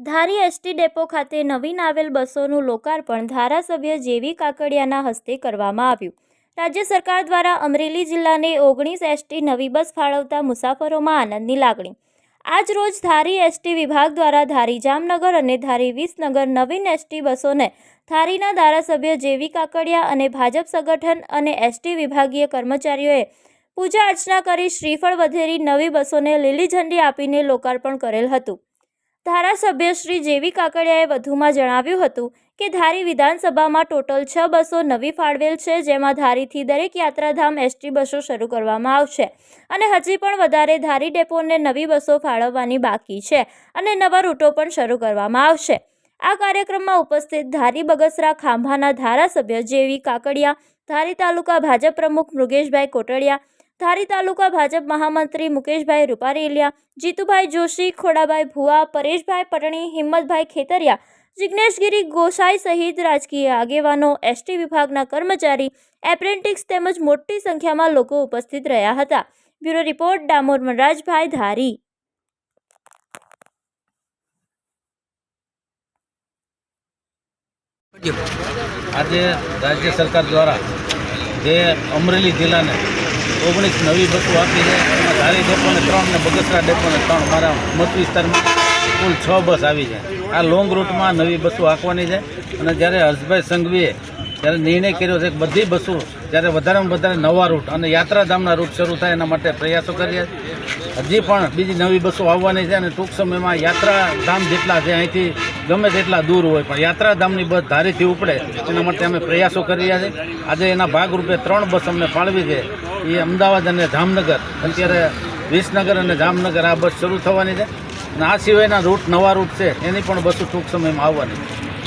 ધારી ST depot ખાતે નવીન આવેલ બસોનું લોકાર્પણ ધારાસભ્ય જેવી કાકડિયાના હસ્તે કરવામાં આવ્યું. રાજ્ય સરકાર દ્વારા અમરેલી જિલ્લાને ઓગણીસ એસટી નવી બસ ફાળવતા મુસાફરોમાં આનંદની લાગણી. આજ રોજ ધારી એસટી વિભાગ દ્વારા ધારી જામનગર અને ધારી વિસનગર નવીન એસટી બસોને ધારીના ધારાસભ્ય જેવી કાકડિયા અને ભાજપ સંગઠન અને એસટી વિભાગીય કર્મચારીઓએ પૂજા અર્ચના કરી શ્રીફળ વધેરી નવી બસોને લીલી ઝંડી આપીને લોકાર્પણ કરેલ હતું. ધારાસભ્ય શ્રી જેવી કાકડિયાએ વધુમાં જણાવ્યું હતું કે ધારી વિધાનસભામાં ટોટલ છ બસો નવી ફાળવેલ છે, જેમાં ધારીથી દરેક યાત્રાધામ એસટી બસો શરૂ કરવામાં આવશે. અને હજી પણ વધારે ધારી ડેપોને નવી બસો ફાળવવાની બાકી છે અને નવા રૂટો પણ શરૂ કરવામાં આવશે. આ કાર્યક્રમમાં ઉપસ્થિત ધારી બગસરા ખાંભાના ધારાસભ્ય જેવી કાકડિયા, ધારી તાલુકા ભાજપ પ્રમુખ મૃગેશભાઈ કોટડિયા ધારી તાલુકા ભાજપ મહામંત્રી મુકેશભાઈ રૂપારેલિયા, જીતુભાઈ જોશી, ખોડાભાઈ ભુવા, પરેશભાઈ પટણી, હિંમતભાઈ ખેતરિયા જિજ્ઞેશગીરી ગોસાઈ સહિત રાજકીય આગેવાનો, એસટી વિભાગના કર્મચારી, એપ્રેન્ટિક્સ તેમજ મોટી સંખ્યામાં લોકો ઉપસ્થિત રહ્યા હતા. Bureau report, Damor Manrajbhai Dhari. આજે રાજ્ય સરકાર દ્વારા જે અમરેલી જિલ્લાને ઓગણીસ નવી બસો આપી છે. એમાં ધારી ડેપોને ત્રણ ને બગસરા ડેપોને ત્રણ. મારા મત વિસ્તારમાં કુલ છ બસ આવી છે. આ લોંગ રૂટમાં નવી બસો આંકવાની છે. અને જ્યારે હર્ષભાઈ સંઘવીએ જ્યારે નિર્ણય કર્યો છે કે બધી બસો જ્યારે વધારેમાં વધારે નવા રૂટ અને યાત્રાધામના રૂટ શરૂ થાય એના માટે પ્રયાસો કરીએ. હજી પણ બીજી નવી બસો આવવાની છે અને ટૂંક સમયમાં યાત્રાધામ જેટલા છે અહીંથી ગમે તેટલા દૂર હોય, પણ યાત્રાધામની બસ ધારીથી ઉપડે એના માટે અમે પ્રયાસો કરી રહ્યા છીએ. આજે એના ભાગરૂપે ત્રણ બસ અમને ફાળવી છે. એ અમદાવાદ અને જામનગર. અત્યારે વિસનગર અને જામનગર આ બસ શરૂ થવાની છે. અને આ સિવાયના રૂટ નવા રૂટ છે. એની પણ બસો ટૂંક સમયમાં આવવાની છે.